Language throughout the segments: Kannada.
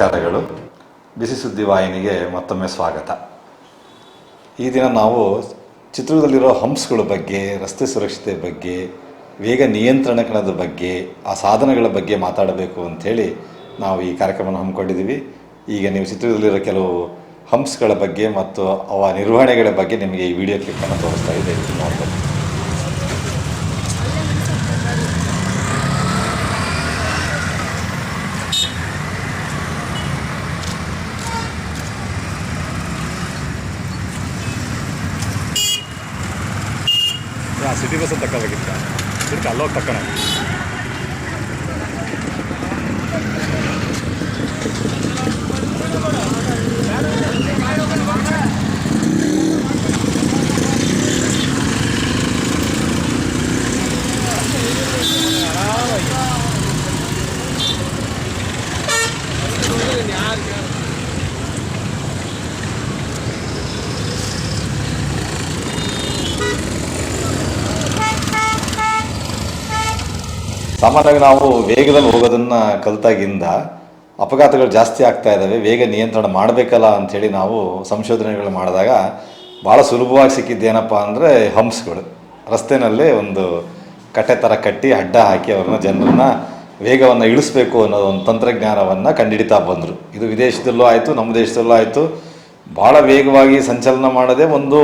ನಮಸ್ಕಾರಗಳು ಬಿಸಿ ಸುದ್ದಿ ವಾಹಿನಿಗೆ ಮತ್ತೊಮ್ಮೆ ಸ್ವಾಗತ. ಈ ದಿನ ನಾವು ಚಿತ್ರದಲ್ಲಿರೋ ಹಂಪ್ಸ್ಗಳ ಬಗ್ಗೆ, ರಸ್ತೆ ಸುರಕ್ಷತೆ ಬಗ್ಗೆ, ವೇಗ ನಿಯಂತ್ರಣದ ಬಗ್ಗೆ, ಆ ಸಾಧನಗಳ ಬಗ್ಗೆ ಮಾತಾಡಬೇಕು ಅಂಥೇಳಿ ನಾವು ಈ ಕಾರ್ಯಕ್ರಮವನ್ನು ಹಮ್ಮಿಕೊಂಡಿದ್ದೀವಿ. ಈಗ ನೀವು ಚಿತ್ರದಲ್ಲಿರೋ ಕೆಲವು ಹಂಪ್ಸ್ಗಳ ಬಗ್ಗೆ ಮತ್ತು ಅವ ನಿರ್ವಹಣೆಗಳ ಬಗ್ಗೆ ನಿಮಗೆ ಈ ವಿಡಿಯೋ ಕ್ಲಿಪ್ಪನ್ನು ತೋರಿಸ್ತಾ ಇದೆ. ನೋಡ್ಬೋದು. ಸಿಟಿ ಬಸ್ ಅಂತ ಇದಕ್ಕೆ ಅಲ್ಲೋಗಿ ತಕ್ಕಣ ಸಾಮಾನ್ಯವಾಗಿ ನಾವು ವೇಗದಲ್ಲಿ ಹೋಗೋದನ್ನು ಕಲಿತಾಗಿಂದ ಅಪಘಾತಗಳು ಜಾಸ್ತಿ ಆಗ್ತಾ ಇದ್ದಾವೆ ವೇಗ ನಿಯಂತ್ರಣ ಮಾಡಬೇಕಲ್ಲ ಅಂಥೇಳಿ ನಾವು ಸಂಶೋಧನೆಗಳು ಮಾಡಿದಾಗ ಭಾಳ ಸುಲಭವಾಗಿ ಸಿಕ್ಕಿದ್ದೇನಪ್ಪ ಅಂದರೆ ಹಂಪ್ಸ್ಗಳು. ರಸ್ತೆನಲ್ಲೇ ಒಂದು ಕಟ್ಟೆ ಥರ ಕಟ್ಟಿ ಅಡ್ಡ ಹಾಕಿ ಅವ್ರನ್ನ ಜನರನ್ನ ವೇಗವನ್ನು ಇಳಿಸ್ಬೇಕು ಅನ್ನೋ ಒಂದು ತಂತ್ರಜ್ಞಾನವನ್ನು ಕಂಡುಹಿಡಿತಾ ಬಂದರು. ಇದು ವಿದೇಶದಲ್ಲೂ ಆಯಿತು, ನಮ್ಮ ದೇಶದಲ್ಲೂ ಆಯಿತು. ಭಾಳ ವೇಗವಾಗಿ ಸಂಚಲನ ಮಾಡೋದೇ ಒಂದು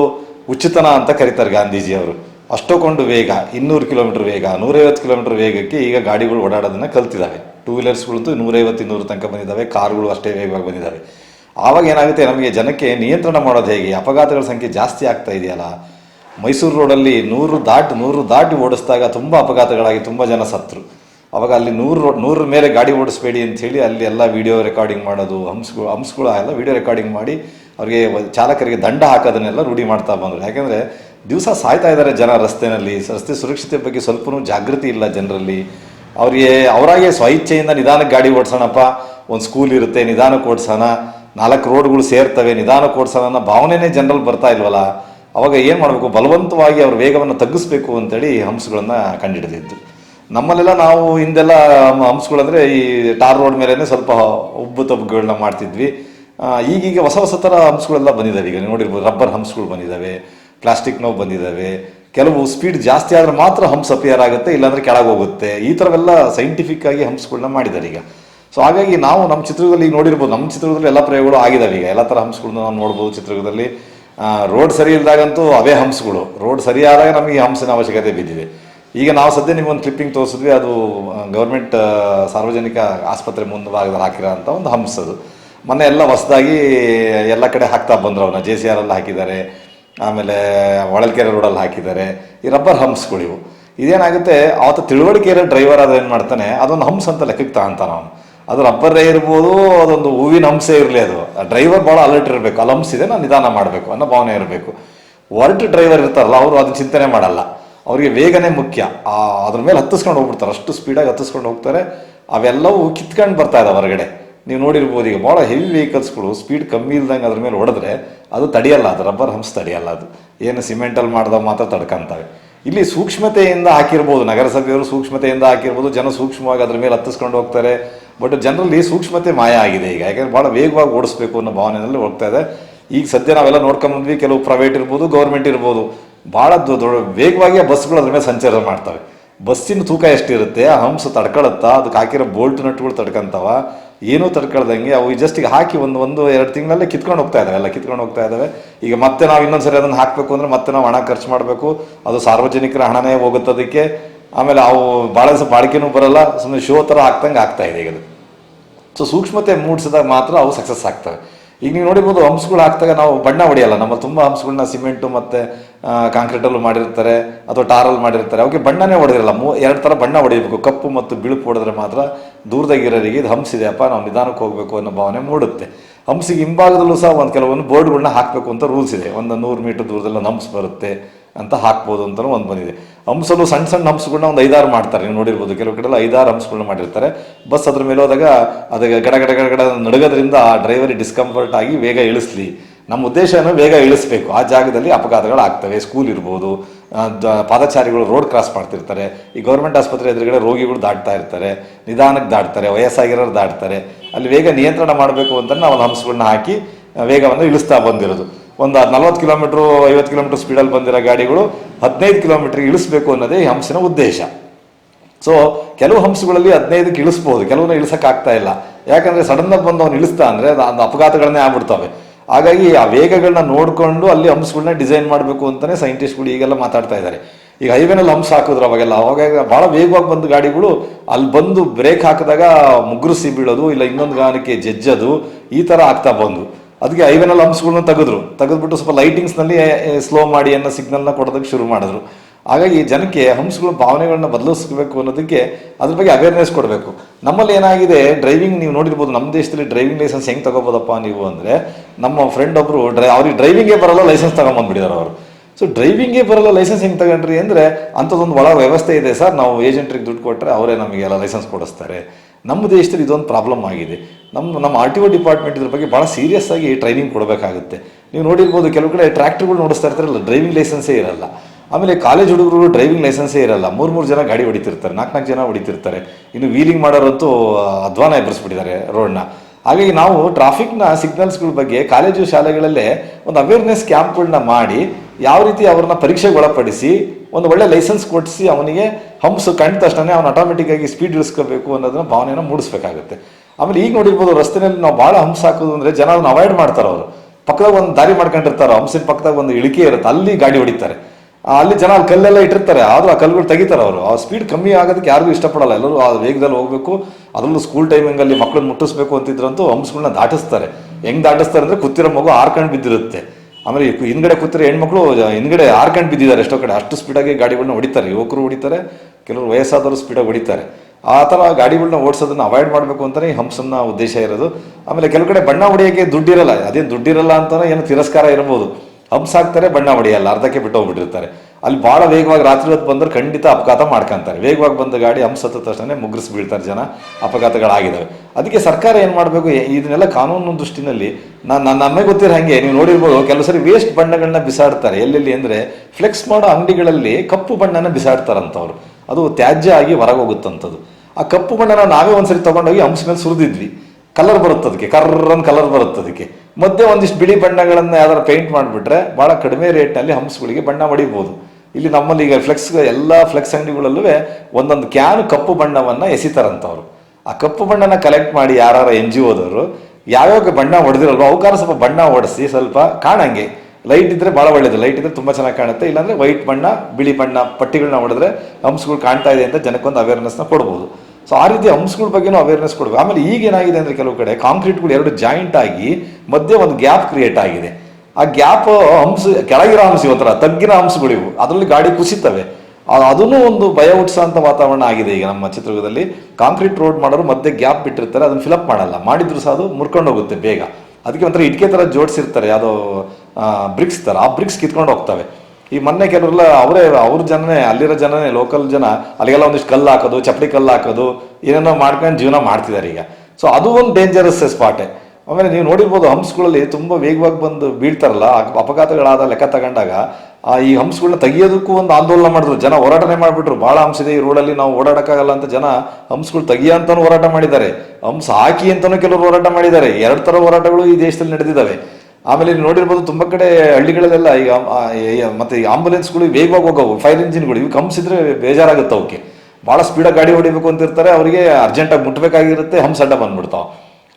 ಉಚಿತನ ಅಂತ ಕರೀತಾರೆ ಗಾಂಧೀಜಿಯವರು. ಅಷ್ಟೊಂದು ವೇಗ, ಇನ್ನೂರು ಕಿಲೋಮೀಟರ್ ವೇಗ, ನೂರೈವತ್ತು ಕಿಲೋಮೀಟರ್ ವೇಗಕ್ಕೆ ಈಗ ಗಾಡಿಗಳು ಓಡಾಡೋದನ್ನು ಕಲ್ತಿದ್ದಾವೆ ಟೂ ವೀಲರ್ಸ್ಗಳಂತೂ ನೂರೈವತ್ತು, ಇನ್ನೂರು ತನಕ ಬಂದಿದ್ದಾವೆ ಕಾರ್ಗಳು ಅಷ್ಟೇ ವೇಗವಾಗಿ ಬಂದಿದ್ದಾವೆ ಆವಾಗ ಏನಾಗುತ್ತೆ, ನಮಗೆ ಜನಕ್ಕೆ ನಿಯಂತ್ರಣ ಮಾಡೋದು ಹೇಗೆ? ಅಪಘಾತಗಳ ಸಂಖ್ಯೆ ಜಾಸ್ತಿ ಆಗ್ತಾ ಇದೆಯಲ್ಲ? ಮೈಸೂರು ರೋಡಲ್ಲಿ ನೂರು ದಾಟಿ ನೂರು ದಾಟಿ ಓಡಿಸಿದಾಗ ತುಂಬ ಅಪಘಾತಗಳಾಗಿ ತುಂಬ ಜನ ಸತ್ರು ಅವಾಗ ಅಲ್ಲಿ ನೂರು ರೋಡ್ ನೂರ ಮೇಲೆ ಗಾಡಿ ಓಡಿಸ್ಬೇಡಿ ಅಂಥೇಳಿ ಅಲ್ಲಿ ಎಲ್ಲ ವಿಡಿಯೋ ರೆಕಾರ್ಡಿಂಗ್ ಮಾಡೋದು, ಹಂಸ್ಗಳು ಹಂಸ್ಗಳು ಎಲ್ಲ ವಿಡಿಯೋ ರೆಕಾರ್ಡಿಂಗ್ ಮಾಡಿ ಅವರಿಗೆ ಚಾಲಕರಿಗೆ ದಂಡ ಹಾಕೋದನ್ನೆಲ್ಲ ರೂಢಿ ಮಾಡ್ತಾ ಬಂದರು. ಯಾಕೆಂದರೆ ದಿವಸ ಸಾಯ್ತಾ ಇದ್ದಾರೆ ಜನ ರಸ್ತೆಯಲ್ಲಿ ರಸ್ತೆ ಸುರಕ್ಷತೆ ಬಗ್ಗೆ ಸ್ವಲ್ಪನೂ ಜಾಗೃತಿ ಇಲ್ಲ ಜನರಲ್ಲಿ. ಅವರಿಗೆ, ಅವರಾಗೆ ಸ್ವಇಚ್ಛೆಯಿಂದ ನಿಧಾನಕ್ಕೆ ಗಾಡಿ ಓಡಿಸೋಣಪ್ಪ. ಒಂದು ಸ್ಕೂಲ್ ಇರುತ್ತೆ, ನಿಧಾನಕ್ಕೆ ಓಡಿಸೋಣ. ನಾಲ್ಕು ರೋಡ್ಗಳು ಸೇರ್ತವೆ, ನಿಧಾನಕ್ಕೆ ಓಡಿಸೋಣ ಅನ್ನೋ ಭಾವನೆನೇ ಜನರಲ್ಲಿ ಬರ್ತಾ ಇಲ್ವಲ್ಲ? ಅವಾಗ ಏನು ಮಾಡಬೇಕು? ಬಲವಂತವಾಗಿ ಅವ್ರ ವೇಗವನ್ನು ತಗ್ಗಿಸ್ಬೇಕು ಅಂತೇಳಿ ಹಂಸಗಳನ್ನು ಕಂಡುಹಿಡಿದಿದ್ದು ನಮ್ಮಲ್ಲೆಲ್ಲ ನಾವು ಹಿಂದೆಲ್ಲ ಹಂಸಗಳಂದರೆ ಈ ಟಾರ್ ರೋಡ್ ಮೇಲೇ ಸ್ವಲ್ಪ ಉಬ್ಬು ತಬ್ಬುಗಳನ್ನ ಮಾಡ್ತಿದ್ವಿ. ಈಗೀಗ ಹೊಸ ಹೊಸ ಥರ ಹಂಸಗಳೆಲ್ಲ ಬಂದಿದ್ದಾವೆ ಈಗ. ನೋಡಿರ್ಬೋದು, ರಬ್ಬರ್ ಹಂಸಗಳು ಬಂದಿದ್ದಾವೆ ಪ್ಲಾಸ್ಟಿಕ್ ನೋವು ಬಂದಿದ್ದಾವೆ. ಕೆಲವು ಸ್ಪೀಡ್ ಜಾಸ್ತಿ ಆದರೆ ಮಾತ್ರ ಹಂಪ್ಸ್ ಅಪಿಯರ್ ಆಗುತ್ತೆ, ಇಲ್ಲಾಂದ್ರೆ ಕೆಳಗೆ ಹೋಗುತ್ತೆ. ಈ ಥರವೆಲ್ಲ ಸೈಂಟಿಫಿಕ್ ಆಗಿ ಹಂಪ್ಸ್ಗಳನ್ನ ಮಾಡಿದ್ದಾರೆ ಈಗ. ಸೊ ಹಾಗಾಗಿ ನಾವು ನಮ್ಮ ಚಿತ್ರದಲ್ಲಿ ಈಗ ನೋಡಿರ್ಬೋದು, ನಮ್ಮ ಚಿತ್ರದಲ್ಲಿ ಎಲ್ಲ ಪ್ರಯೋಗಗಳು ಆಗಿದ್ದಾವೆ ಈಗ. ಎಲ್ಲ ಥರ ಹಂಪ್ಸ್ಗಳನ್ನ ನಾವು ನೋಡ್ಬೋದು ಚಿತ್ರದಲ್ಲಿ ರೋಡ್ ಸರಿ ಇಲ್ದಾಗಂತೂ ಅವೇ ಹಂಪ್ಸ್ಗಳು ರೋಡ್ ಸರಿಯಾದಾಗ ನಮಗೆ ಹಂಪ್ಸಿನ ಅವಶ್ಯಕತೆ ಬಿದ್ದಿದೆ. ಈಗ ನಾವು ಸದ್ಯ ನಿಮಗೊಂದು ಕ್ಲಿಪ್ಪಿಂಗ್ ತೋರಿಸಿದ್ವಿ, ಅದು ಗೌರ್ಮೆಂಟ್ ಸಾರ್ವಜನಿಕ ಆಸ್ಪತ್ರೆ ಮುಂಭಾಗದಲ್ಲಿ ಹಾಕಿರೋ ಅಂತ ಒಂದು ಹಂಪ್ಸ್ ಅದು. ಮೊನ್ನೆ ಎಲ್ಲ ಹೊಸದಾಗಿ ಎಲ್ಲ ಕಡೆ ಹಾಕ್ತಾ ಬಂದರು ಅವನ್ನ ಜೆ ಸಿ ಆರ್ ಎಲ್ಲ ಹಾಕಿದ್ದಾರೆ. ಆಮೇಲೆ ಹೊಳಲ್ಕೆರೆ ರೋಡಲ್ಲಿ ಹಾಕಿದ್ದಾರೆ. ಈ ರಬ್ಬರ್ ಹಂಪ್ಸ್ಗಳಿವು ಇದೇನಾಗುತ್ತೆ ಆತ ಇರೋ ಡ್ರೈವರ್ ಅದು ಏನು ಮಾಡ್ತಾನೆ, ಅದೊಂದು ಹಂಪ್ಸ್ ಅಂತ ಲೆಕ್ಕಕ್ಕೆ ತಗೊಂತಾನ ಅವನು. ಅದು ರಬ್ಬರೇ ಇರ್ಬೋದು, ಅದೊಂದು ಹೂವಿನ ಹಂಸೆ ಇರಲಿ ಅದು. ಡ್ರೈವರ್ ಭಾಳ ಅಲರ್ಟ್ ಇರಬೇಕು. ಅಲ್ಲಿ ಹಂಪ್ಸ್ ಇದೆ, ನಾನು ನಿಧಾನ ಮಾಡಬೇಕು ಅನ್ನೋ ಭಾವನೆ ಇರಬೇಕು. ವರ್ಟ್ ಡ್ರೈವರ್ ಇರ್ತಾರಲ್ಲ, ಅವರು ಅದನ್ನ ಚಿಂತನೆ ಮಾಡಲ್ಲ. ಅವರಿಗೆ ವೇಗನೇ ಮುಖ್ಯ. ಆ, ಅದ್ರ ಮೇಲೆ ಹತ್ತಿಸ್ಕೊಂಡು ಹೋಗ್ಬಿಡ್ತಾರೆ. ಅಷ್ಟು ಸ್ಪೀಡಾಗಿ ಹತ್ತಿಸ್ಕೊಂಡು ಹೋಗ್ತಾರೆ. ಅವೆಲ್ಲವೂ ಕಿತ್ಕೊಂಡು ಬರ್ತಾ ಇದೆ ಹೊರಗಡೆ. ನೀವು ನೋಡಿರ್ಬೋದು ಈಗ ಭಾಳ ಹೆವಿ ವೆಹಿಕಲ್ಸ್ಗಳು ಸ್ಪೀಡ್ ಕಮ್ಮಿ ಇಲ್ದಂಗೆ ಅದ್ರ ಮೇಲೆ ಹೊಡೆದ್ರೆ ಅದು ತಡೆಯಲ್ಲ, ಅದು ರಬ್ಬರ್ ಹಂಪ್ಸ್ ತಡೆಯಲ್ಲ ಅದು. ಏನು ಸಿಮೆಂಟಲ್ಲಿ ಮಾಡ್ದಾಗ ಮಾತ್ರ ತಡ್ಕೊಂತವೆ. ಇಲ್ಲಿ ಸೂಕ್ಷ್ಮತೆಯಿಂದ ಹಾಕಿರ್ಬೋದು, ನಗರಸಭೆಯವರು ಸೂಕ್ಷ್ಮತೆಯಿಂದ ಹಾಕಿರ್ಬೋದು, ಜನ ಸೂಕ್ಷ್ಮವಾಗಿ ಅದ್ರ ಮೇಲೆ ಹತ್ತಿಸ್ಕೊಂಡು ಹೋಗ್ತಾರೆ. ಬಟ್ ಜನರಲ್ಲಿ ಸೂಕ್ಷ್ಮತೆ ಮಾಯ ಆಗಿದೆ ಈಗ. ಯಾಕಂದ್ರೆ ಭಾಳ ವೇಗವಾಗಿ ಓಡಿಸ್ಬೇಕು ಅನ್ನೋ ಭಾವನೆಯಲ್ಲಿ ಹೋಗ್ತಾ ಇದೆ. ಈಗ ಸದ್ಯ ನಾವೆಲ್ಲ ನೋಡ್ಕೊಂಬಂದ್ವಿ ಕೆಲವು ಪ್ರೈವೇಟ್ ಇರ್ಬೋದು ಗೌರ್ಮೆಂಟ್ ಇರ್ಬೋದು. ಭಾಳ ದೊಡ್ಡ ವೇಗವಾಗಿ ಆ ಬಸ್ಗಳು ಅದ್ರ ಮೇಲೆ ಸಂಚಾರ ಮಾಡ್ತವೆ. ಬಸ್ಸಿನ ತೂಕ ಎಷ್ಟಿರುತ್ತೆ, ಆ ಹಂಸ ತಡ್ಕೊಳತ್ತಾ, ಅದಕ್ಕೆ ಹಾಕಿರೋ ಬೋಲ್ಟ್ ನಟ್ಗಳು ತಡ್ಕೊಂತಾವ. ಏನೂ ತಡ್ಕೊಳ್ದಂಗೆ ಅವು ಜಸ್ಟ್ ಈಗ ಹಾಕಿ ಒಂದು ಒಂದು, ಎರಡು ತಿಂಗಳಲ್ಲೇ ಕಿತ್ಕೊಂಡು ಹೋಗ್ತಾ ಇದಾವೆ, ಎಲ್ಲ ಕಿತ್ಕೊಂಡು ಹೋಗ್ತಾ ಇದ್ದಾವೆ ಈಗ ಮತ್ತೆ ನಾವು ಇನ್ನೊಂದ್ಸರಿ ಅದನ್ನು ಹಾಕಬೇಕು ಅಂದರೆ ಮತ್ತೆ ನಾವು ಹಣ ಖರ್ಚು ಮಾಡಬೇಕು. ಅದು ಸಾರ್ವಜನಿಕರ ಹಣನೇ ಹೋಗುತ್ತೆ ಅದಕ್ಕೆ. ಆಮೇಲೆ ಅವು ಭಾಳ ದಿವಸ ಬಾಳಿಕೆನೂ ಬರಲ್ಲ ಸುಮ್ಮನೆ ಶೋ ಥರ ಹಾಕ್ದಂಗೆ ಆಗ್ತಾ ಇದೆ ಈಗ ಅದು. ಸೊ ಸೂಕ್ಷ್ಮತೆ ಮೂಡಿಸಿದಾಗ ಮಾತ್ರ ಅವು ಸಕ್ಸಸ್ ಆಗ್ತವೆ. ಈಗ ನೀವು ನೋಡಿರ್ಬೋದು ಹಂಸ್ಗಳು ಹಾಕ್ದಾಗ ನಾವು ಬಣ್ಣ ಹೊಡೆಯಲ್ಲ, ನಮ್ಮ ತುಂಬ ಹಂಸಗಳನ್ನ ಸಿಮೆಂಟು ಮತ್ತು ಕಾಂಕ್ರೀಟಲ್ಲೂ ಮಾಡಿರ್ತಾರೆ ಅಥವಾ ಟಾರಲ್ಲಿ ಮಾಡಿರ್ತಾರೆ. ಅವಕ್ಕೆ ಬಣ್ಣನೇ ಹೊಡೆದಿರಲ್ಲ. ಮೂ, ಎರಡು ಥರ ಬಣ್ಣ ಹೊಡೆಯಬೇಕು ಕಪ್ಪು ಮತ್ತು ಬಿಳುಪು ಹೊಡೆದ್ರೆ ಮಾತ್ರ ದೂರದಾಗಿರೋರಿಗೆ ಇದು ಹಂಪ್ಸ್ ಇದೆಯಪ್ಪ ನಾವು ನಿಧಾನಕ್ಕೆ ಹೋಗಬೇಕು ಅನ್ನೋ ಭಾವನೆ ಮೂಡುತ್ತೆ. ಹಂಸಿಗೆ ಹಿಂಭಾಗದಲ್ಲೂ ಸಹ ಒಂದು ಕೆಲವೊಂದು ಬೋರ್ಡ್ಗಳನ್ನ ಹಾಕಬೇಕು ಅಂತ ರೂಲ್ಸ್ ಇದೆ. ಒಂದು ನೂರು ಮೀಟರ್ ದೂರದಲ್ಲಿ ಒಂದು ಬರುತ್ತೆ ಅಂತ ಹಾಕ್ಬೋದು ಅಂತಲೂ ಒಂದು ಬಂದಿದೆ. ಹಂಸಲು ಸಣ್ಣ ಸಣ್ಣ ಹಂಸಗಳನ್ನ ಒಂದು ಐದಾರು ಮಾಡ್ತಾರೆ. ನೀವು ನೋಡಿರ್ಬೋದು, ಕೆಲವು ಕಡೆ ಎಲ್ಲ ಐದಾರು ಹಂಸಗಳನ್ನ ಮಾಡಿರ್ತಾರೆ. ಬಸ್ ಅದ್ರ ಮೇಲೆ ಹೋದಾಗ ಅದಕ್ಕೆ ಗಡ ಗಡ ಗಡ ಗಡ ನಡಗೋದ್ರಿಂದ ಆ ಡ್ರೈವರಿಗೆ ಡಿಸ್ಕಂಫರ್ಟ್ ಆಗಿ ವೇಗ ಇಳಿಸ್ಲಿ. ನಮ್ಮ ಉದ್ದೇಶ ಏನು ವೇಗ ಇಳಿಸ್ಬೇಕು. ಆ ಜಾಗದಲ್ಲಿ ಅಪಘಾತಗಳು ಆಗ್ತವೆ ಸ್ಕೂಲ್ ಇರ್ಬೋದು ಪಾದಚಾರಿಗಳು ರೋಡ್ ಕ್ರಾಸ್ ಮಾಡ್ತಿರ್ತಾರೆ. ಈ ಗೌರ್ಮೆಂಟ್ ಆಸ್ಪತ್ರೆ ಎದುರುಗಡೆ ರೋಗಿಗಳು ದಾಟ್ತಾ ಇರ್ತಾರೆ. ನಿಧಾನಕ್ಕೆ ದಾಟ್ತಾರೆ, ವಯಸ್ಸಾಗಿರೋರು ದಾಟ್ತಾರೆ. ಅಲ್ಲಿ ವೇಗ ನಿಯಂತ್ರಣ ಮಾಡಬೇಕು ಅಂತ ನಾವು ಹಂಸಗಳನ್ನ ಹಾಕಿ ವೇಗವನ್ನು ಇಳಿಸ್ತಾ ಬಂದಿರೋದು. ಒಂದು ನಲವತ್ತು ಕಿಲೋಮೀಟ್ರು, ಐವತ್ತು ಕಿಲೋಮೀಟರ್ ಸ್ಪೀಡಲ್ಲಿ ಬಂದಿರೋ ಗಾಡಿಗಳು ಹದಿನೈದು ಕಿಲೋಮೀಟರ್ ಇಳಿಸ್ಬೇಕು ಅನ್ನೋದೇ ಈ ಹಂಸಿನ ಉದ್ದೇಶ. ಸೊ ಕೆಲವು ಹಂಸಗಳಲ್ಲಿ ಹದಿನೈದಕ್ಕೆ ಇಳಿಸ್ಬೋದು. ಕೆಲವನ್ನ ಇಳಿಸೋಕ್ಕಾಗ್ತಾ ಇಲ್ಲ. ಯಾಕಂದ್ರೆ ಸಡನ್ ಆಗಿ ಬಂದು ಅವ್ನು ಇಳಿಸ್ತಾ ಅಂದರೆ ಅದು ಅದು ಅಪಘಾತಗಳನ್ನೇ ಆಗ್ಬಿಡ್ತವೆ. ಹಾಗಾಗಿ ಆ ವೇಗಗಳನ್ನ ನೋಡಿಕೊಂಡು ಅಲ್ಲಿ ಹಂಪ್ಸ್ಗಳನ್ನ ಡಿಸೈನ್ ಮಾಡಬೇಕು ಅಂತಾನೆ ಸೈಂಟಿಸ್ಟ್ಗಳು ಈಗೆಲ್ಲ ಮಾತಾಡ್ತಾ ಇದ್ದಾರೆ. ಈಗ ಹೈವೇನಲ್ಲಿ ಹಂಪ್ಸ್ ಹಾಕಿದ್ರು ಅವಾಗೆಲ್ಲ. ಅವಾಗ ಭಾಳ ವೇಗವಾಗಿ ಬಂದ ಗಾಡಿಗಳು ಅಲ್ಲಿ ಬಂದು ಬ್ರೇಕ್ ಹಾಕಿದಾಗ ಮುಗ್ರುಸಿ ಬೀಳೋದು ಇಲ್ಲ ಇನ್ನೊಂದು ಗಾನಕ್ಕೆ ಜಜ್ಜೋದು, ಈ ಥರ ಆಗ್ತಾ ಬಂದು. ಅದಕ್ಕೆ ಹೈವೇನಲ್ಲಿ ಹಂಪ್ಸ್ಗಳನ್ನ ತೆಗೆದ್ರು. ತೆಗೆದ್ಬಿಟ್ಟು ಸ್ವಲ್ಪ ಲೈಟಿಂಗ್ಸ್ನಲ್ಲಿ ಸ್ಲೋ ಮಾಡಿ ಅನ್ನೋ ಸಿಗ್ನಲ್ನ ಕೊಡೋದಕ್ಕೆ ಶುರು ಮಾಡಿದ್ರು. ಹಾಗಾಗಿ ಜನಕ್ಕೆ ಹಂಸಗಳ, ಭಾವನೆಗಳನ್ನ ಬದಲಿಸ್ಬೇಕು ಅನ್ನೋದಕ್ಕೆ ಅದ್ರ ಬಗ್ಗೆ ಅವೇರ್ನೆಸ್ ಕೊಡಬೇಕು. ನಮ್ಮಲ್ಲಿ ಏನಾಗಿದೆ ಡ್ರೈವಿಂಗ್ ನೀವು ನೋಡಿರ್ಬೋದು, ನಮ್ಮ ದೇಶದಲ್ಲಿ ಡ್ರೈವಿಂಗ್ ಲೈಸೆನ್ಸ್ ಹೆಂಗೆ ತಗೋಬೋದಪ್ಪ ನೀವು ಅಂದರೆ, ನಮ್ಮ ಫ್ರೆಂಡ್ ಒಬ್ಬರು ಡ್ರೈ ಅವ್ರಿಗೆ ಡ್ರೈವಿಂಗೇ ಬರಲ್ಲ ಲೈಸೆನ್ಸ್ ತಗೊಂಬಂದ್ಬಿಟ್ಟಿದ್ದಾರೆ ಅವರು. ಸೊ ಡ್ರೈವಿಂಗೇ ಬರಲ್ಲ ಲೈಸೆನ್ಸ್ ಹೆಂಗೆ ತಗೊಂಡ್ರಿ ಅಂದರೆ ಅಂಥದ್ದೊಂದು ಒಳ ವ್ಯವಸ್ಥೆ ಇದೆ ಸರ್. ನಾವು ಏಜೆಂಟ್ರಿಗೆ ದುಡ್ಡು ಕೊಟ್ಟರೆ ಅವರೇ ನಮಗೆಲ್ಲ ಲೈಸೆನ್ಸ್ ಕೊಡಿಸ್ತಾರೆ. ನಮ್ಮ ದೇಶದಲ್ಲಿ ಇದೊಂದು ಪ್ರಾಬ್ಲಮ್ ಆಗಿದೆ. ನಮ್ಮ ನಮ್ಮ ಆರ್ ಟಿ ಒ ಡಿಪಾರ್ಟ್ಮೆಂಟ್ ಇದ್ರ ಬಗ್ಗೆ ಭಾಳ ಸೀರಿಯಸ್ ಆಗಿ ಟ್ರೈನಿಂಗ್ ಕೊಡಬೇಕಾಗುತ್ತೆ. ನೀವು ನೋಡಿರ್ಬೋದು, ಕೆಲವು ಕಡೆ ಟ್ರ್ಯಾಕ್ಟರ್ಗಳು ನೋಡಿಸ್ತಾ ಇರ್ತಾರಲ್ಲ ಡ್ರೈವಿಂಗ್ ಲೈಸೆನ್ಸೇ ಇರಲ್ಲ. ಆಮೇಲೆ ಕಾಲೇಜ್ ಹುಡುಗರು ಡ್ರೈವಿಂಗ್ ಲೈಸೆನ್ಸೇ ಇರಲ್ಲ. ಮೂರು ಮೂರು ಜನ ಗಾಡಿ ಹೊಡಿತಿರ್ತಾರೆ. ನಾಲ್ಕು ನಾಲ್ಕು ಜನ ಹೊಡಿತಿರ್ತಾರೆ. ಇನ್ನು ವೀಲಿಂಗ್ ಮಾಡೋರಂತೂ ಅಧ್ವಾನ ಎಬ್ಬರಿಸ್ಬಿಟ್ಟಿದ್ದಾರೆ ರೋಡ್ನ ಹಾಗಾಗಿ ನಾವು ಟ್ರಾಫಿಕ್ನ ಸಿಗ್ನಲ್ಸ್ಗಳ ಬಗ್ಗೆ ಕಾಲೇಜು ಶಾಲೆಗಳಲ್ಲೇ ಒಂದು ಅವೇರ್ನೆಸ್ ಕ್ಯಾಂಪ್ಗಳನ್ನ ಮಾಡಿ, ಯಾವ ರೀತಿ ಅವ್ರನ್ನ ಪರೀಕ್ಷೆಗೆ ಒಳಪಡಿಸಿ ಒಂದು ಒಳ್ಳೆ ಲೈಸೆನ್ಸ್ ಕೊಡಿಸಿ ಅವನಿಗೆ ಹಂಪ್ಸ್ ಕಂಡ ತಕ್ಷಣ ಅವ್ನು ಆಟೋಮೆಟಿಕ್ ಆಗಿ ಸ್ಪೀಡ್ ಇಳಿಸ್ಕೋಬೇಕು ಅನ್ನೋದನ್ನ ಭಾವನೆಯನ್ನು ಮೂಡಿಸ್ಬೇಕಾಗುತ್ತೆ. ಆಮೇಲೆ ಈಗ ನೋಡಿರ್ಬೋದು ರಸ್ತೆಯಲ್ಲಿ ನಾವು ಭಾಳ ಹಂಪ್ಸ್ ಹಾಕೋದು ಅಂದರೆ ಜನ ಅದನ್ನ ಅವಾಯ್ಡ್ ಮಾಡ್ತಾರೆ ಅವರು ಪಕ್ಕದಾಗ ಒಂದು ದಾರಿ ಮಾಡ್ಕೊಂಡಿರ್ತಾರೆ. ಹಂಸಿನ ಪಕ್ಕದಾಗ ಒಂದು ಇಳಿಕೆ ಇರುತ್ತೆ. ಅಲ್ಲಿ ಗಾಡಿ ಹೊಡಿತಾರೆ. ಅಲ್ಲಿ ಜನ ಅಲ್ಲಿ ಕಲ್ಲೆಲ್ಲ ಇಟ್ಟಿರ್ತಾರೆ. ಆದ್ರೂ ಆ ಕಲ್ಲುಗಳು ತೆಗಿತಾರೆ ಅವರು. ಆ ಸ್ಪೀಡ್ ಕಮ್ಮಿ ಆಗೋದಕ್ಕೆ ಯಾರಿಗೂ ಇಷ್ಟಪಡಲ್ಲ. ಎಲ್ಲರೂ ಆ ವೇಗದಲ್ಲಿ ಹೋಗಬೇಕು. ಅದರಲ್ಲೂ ಸ್ಕೂಲ್ ಟೈಮಿಂಗಲ್ಲಿ ಮಕ್ಕಳನ್ನ ಮುಟ್ಟಿಸ್ಬೇಕು ಅಂತಿದ್ರಂತೂ ಹಂಪ್ಸ್ಗಳನ್ನ ದಾಟಿಸ್ತಾರೆ. ಹೆಂಗ್ ದಾಟಿಸ್ತಾರೆ ಅಂದ್ರೆ ಕೂತಿರೋ ಮಗು ಆರ್ಕಂಡ್ ಬಿದ್ದಿರುತ್ತೆ. ಆಮೇಲೆ ಹಿಂದ್ಗಡೆ ಕೂತಿರೋ ಹೆಣ್ಮಕ್ಳು ಹಿಂದ್ಗಡೆ ಆರ್ಕಂಡ್ ಬಿದ್ದಿದ್ದಾರೆ ಎಷ್ಟೋ ಕಡೆ. ಅಷ್ಟು ಸ್ಪೀಡಾಗಿ ಗಾಡಿಗಳನ್ನ ಹೊಡಿತಾರೆ. ಯುವಕರು ಹೊಡಿತಾರೆ, ಕೆಲವರು ವಯಸ್ಸಾದವರು ಸ್ಪೀಡಾಗಿ ಹೊಡಿತಾರೆ. ಆ ಥರ ಗಾಡಿಗಳನ್ನ ಓಡಿಸೋದನ್ನ ಅವಾಯ್ಡ್ ಮಾಡಬೇಕು ಅಂತಲೇ ಈ ಹಂಸನ್ನ ಉದ್ದೇಶ ಇರೋದು. ಆಮೇಲೆ ಕೆಲವು ಕಡೆ ಬಣ್ಣ ಹೊಡೆಯೋಕ್ಕೆ ದುಡ್ಡಿರಲ್ಲ. ಅದೇನು ದುಡ್ಡಿರಲ್ಲ ಅಂತಲೇ ಏನು ತಿರಸ್ಕಾರ ಇರ್ಬೋದು. ಹಂಪ್ಸ್ ಹಾಕ್ತಾರೆ ಬಣ್ಣ ಹೊಡೆಯಲ್ಲ, ಅರ್ಧಕ್ಕೆ ಬಿಟ್ಟು ಹೋಗ್ಬಿಟ್ಟಿರ್ತಾರೆ. ಅಲ್ಲಿ ಭಾಳ ವೇಗವಾಗಿ ರಾತ್ರಿ ಹೊತ್ತು ಬಂದ್ರೆ ಖಂಡಿತ ಅಪಘಾತ ಮಾಡ್ಕೊಂತಾರೆ. ವೇಗವಾಗಿ ಬಂದ ಗಾಡಿ ಹಂಪ್ಸ್ ಹತ್ತ ತಕ್ಷಣ ಮುಗ್ರಿಸಿ ಜನ, ಅಪಘಾತಗಳಾಗಿದ್ದಾವೆ. ಅದಕ್ಕೆ ಸರ್ಕಾರ ಏನು ಮಾಡಬೇಕು? ಇದನ್ನೆಲ್ಲ ಕಾನೂನು ದೃಷ್ಟಿನಲ್ಲಿ ನಾನು ನಮಗೆ ಗೊತ್ತಿರೋ ಹಾಗೆ, ನೀವು ನೋಡಿರ್ಬೋದು, ಕೆಲವು ಸರಿ ವೇಸ್ಟ್ ಬಣ್ಣಗಳನ್ನ ಬಿಸಾಡ್ತಾರೆ. ಎಲ್ಲೆಲ್ಲಿ ಅಂದರೆ ಫ್ಲೆಕ್ಸ್ ಮಾಡೋ ಅಂಗಡಿಗಳಲ್ಲಿ ಕಪ್ಪು ಬಣ್ಣನ ಬಿಸಾಡ್ತಾರಂಥವ್ರು ಅದು ತ್ಯಾಜ್ಯ ಆಗಿ ಹೊರಗೆ ಹೋಗುತ್ತಂಥದ್ದು ಆ ಕಪ್ಪು ಬಣ್ಣನ ನಾವೇ ಒಂದ್ಸರಿ ತಗೊಂಡೋಗಿ ಹಂಸ ಮೇಲೆ ಸುರಿದಿದ್ವಿ. ಕಲರ್ ಬರುತ್ತೆ ಅದಕ್ಕೆ, ಕರ್ರನ್ ಕಲರ್ ಬರುತ್ತೆ ಅದಕ್ಕೆ. ಮಧ್ಯೆ ಒಂದಿಷ್ಟು ಬಿಳಿ ಬಣ್ಣಗಳನ್ನು ಯಾವ್ದಾರು ಪೇಂಟ್ ಮಾಡಿಬಿಟ್ರೆ ಭಾಳ ಕಡಿಮೆ ರೇಟ್ನಲ್ಲಿ ಹಂಪ್ಸ್ಗಳಿಗೆ ಬಣ್ಣ ಹೊಡಿಬೋದು. ಇಲ್ಲಿ ನಮ್ಮಲ್ಲಿ ಈಗ ಫ್ಲೆಕ್ಸ್ ಎಲ್ಲ ಫ್ಲೆಕ್ಸ್ ಅಂಗಡಿಗಳಲ್ಲೂ ಒಂದೊಂದು ಕ್ಯಾನ್ ಕಪ್ಪು ಬಣ್ಣವನ್ನ ಎಸಿತಾರಂತವ್ರು. ಆ ಕಪ್ಪು ಬಣ್ಣನ ಕಲೆಕ್ಟ್ ಮಾಡಿ ಯಾರು ಎನ್ ಜಿ ಓದವರು ಯಾವ್ಯಾವ ಬಣ್ಣ ಹೊಡೆದಿರಲ್ವೋ ಅವಕಾರ ಸ್ವಲ್ಪ ಬಣ್ಣ ಹೊಡೆಸಿ ಸ್ವಲ್ಪ ಕಾಣಂಗೆ. ಲೈಟ್ ಇದ್ರೆ ಭಾಳ ಒಳ್ಳೇದು ಲೈಟ್ ಇದ್ರೆ ತುಂಬಾ ಚೆನ್ನಾಗಿ ಕಾಣುತ್ತೆ, ಇಲ್ಲಾಂದರೆ ವೈಟ್ ಬಣ್ಣ, ಬಿಳಿ ಬಣ್ಣ ಪಟ್ಟಿಗಳನ್ನ ಹೊಡೆದ್ರೆ ಹಂಪ್ಸ್ಗಳು ಕಾಣ್ತಾ ಇದೆ ಅಂತ ಜನಕ್ಕೊಂದು ಅವೇರ್ನೆಸ್ನ ಕೊಡ್ಬೋದು. ಸೊ ಆ ರೀತಿ ಅಂಶಗಳ ಬಗ್ಗೆನೂ ಅವೇರ್ನೆಸ್ ಕೊಡಬೇಕು. ಆಮೇಲೆ ಈಗ ಏನಾಗಿದೆ ಅಂದ್ರೆ ಕೆಲವು ಕಡೆ ಕಾಂಕ್ರೀಟ್ಗಳು ಎರಡು ಜಾಯಿಂಟ್ ಆಗಿ ಮಧ್ಯೆ ಒಂದು ಗ್ಯಾಪ್ ಕ್ರಿಯೇಟ್ ಆಗಿದೆ. ಆ ಗ್ಯಾಪ್ ಹಂಸ ಕೆಳಗಿರೋ ಹಂಸ ಒಂಥರ ತಗ್ಗಿನ ಅಂಶಗಳಿವು ಅದರಲ್ಲಿ ಗಾಡಿ ಕುಸಿತವೆ. ಅದನ್ನು ಒಂದು ಭಯ ಹುಟ್ಟಿಸೋಂಥ ವಾತಾವರಣ ಆಗಿದೆ ಈಗ ನಮ್ಮ ಚಿತ್ರದುರ್ಗದಲ್ಲಿ. ಕಾಂಕ್ರೀಟ್ ರೋಡ್ ಮಾಡೋರು ಮಧ್ಯೆ ಗ್ಯಾಪ್ ಬಿಟ್ಟಿರ್ತಾರೆ, ಅದನ್ನು ಫಿಲಪ್ ಮಾಡಲ್ಲ. ಮಾಡಿದ್ರು ಸಹ ಅದು ಮುರ್ಕೊಂಡು ಹೋಗುತ್ತೆ ಬೇಗ. ಅದಕ್ಕೆ ಒಂಥರ ಇಟ್ಕೆ ಥರ ಜೋಡಿಸಿರ್ತಾರೆ, ಯಾವುದೋ ಬ್ರಿಕ್ಸ್ ಥರ ಆ ಬ್ರಿಕ್ಸ್ ಕಿತ್ಕೊಂಡು ಹೋಗ್ತವೆ. ಈ ಮೊನ್ನೆ ಕೆಲವರೆಲ್ಲ ಅವರೇ, ಅವ್ರ ಜನನೇ, ಅಲ್ಲಿರೋ ಜನನೇ ಲೋಕಲ್ ಜನ, ಅಲ್ಲಿಗೆಲ್ಲ ಒಂದಿಷ್ಟು ಕಲ್ಲು ಹಾಕೋದು, ಚಪ್ಪಡಿ ಕಲ್ಲು ಹಾಕೋದು, ಏನೇನೋ ಮಾಡ್ಕೊಂಡು ಜೀವನ ಮಾಡ್ತಿದ್ದಾರೆ ಈಗ. ಸೊ ಅದು ಒಂದು ಡೇಂಜರಸ್ ಸ್ಪಾಟೆ ಆಮೇಲೆ ನೀವು ನೋಡಿರ್ಬೋದು ಹಂಸ್ಗಳಲ್ಲಿ ತುಂಬ ವೇಗವಾಗಿ ಬಂದು ಬೀಳ್ತಾರಲ್ಲ ಅಪಘಾತಗಳಾದ ಲೆಕ್ಕ ತಗೊಂಡಾಗ ಈ ಹಂಪ್ಸ್ಗಳನ್ನ ತೆಗಿಯೋದಕ್ಕೂ ಒಂದು ಆಂದೋಲನ ಮಾಡಿದ್ರು. ಜನ ಹೋರಾಟನೇ ಮಾಡಿಬಿಟ್ರು. ಭಾಳ ಹಂಪ್ಸ್ ಇದೆ ಈ ರೋಡಲ್ಲಿ ನಾವು ಓಡಾಡೋಕ್ಕಾಗಲ್ಲ ಅಂತ ಜನ ಹಂಸ್ಗಳು ತೆಗಿಯ ಅಂತಲೂ ಹೋರಾಟ ಮಾಡಿದ್ದಾರೆ. ಹಂಸ ಹಾಕಿ ಅಂತಲೂ ಕೆಲವರು ಹೋರಾಟ ಮಾಡಿದ್ದಾರೆ. ಎರಡು ಥರ ಹೋರಾಟಗಳು ಈ ದೇಶದಲ್ಲಿ ನಡೆದಿದ್ದಾವೆ. ಆಮೇಲೆ ಇಲ್ಲಿ ನೋಡಿರ್ಬೋದು ತುಂಬ ಕಡೆ ಹಳ್ಳಿಗಳಲ್ಲೆಲ್ಲ ಈಗ ಮತ್ತೆ ಈ ಆಂಬುಲೆನ್ಸ್ಗಳು ವೇಗವಾಗಿ ಹೋಗೋವು, ಫೈರ್ ಇಂಜಿನ್ಗಳು, ಇವು ಕಂಪ್ಸಿದ್ರೆ ಬೇಜಾರಾಗುತ್ತೆ ಅವಕ್ಕೆ ಭಾಳ ಸ್ಪೀಡಾಗಿ ಗಾಡಿ ಹೊಡಿಬೇಕು ಅಂತಿರ್ತಾರೆ ಅವರಿಗೆ ಅರ್ಜೆಂಟಾಗಿ ಮುಟ್ಟಬೇಕಾಗಿರುತ್ತೆ ಹಂಪ್ಸ್ ಅಡ್ಡ ಬಂದ್ಬಿಡ್ತಾವೆ.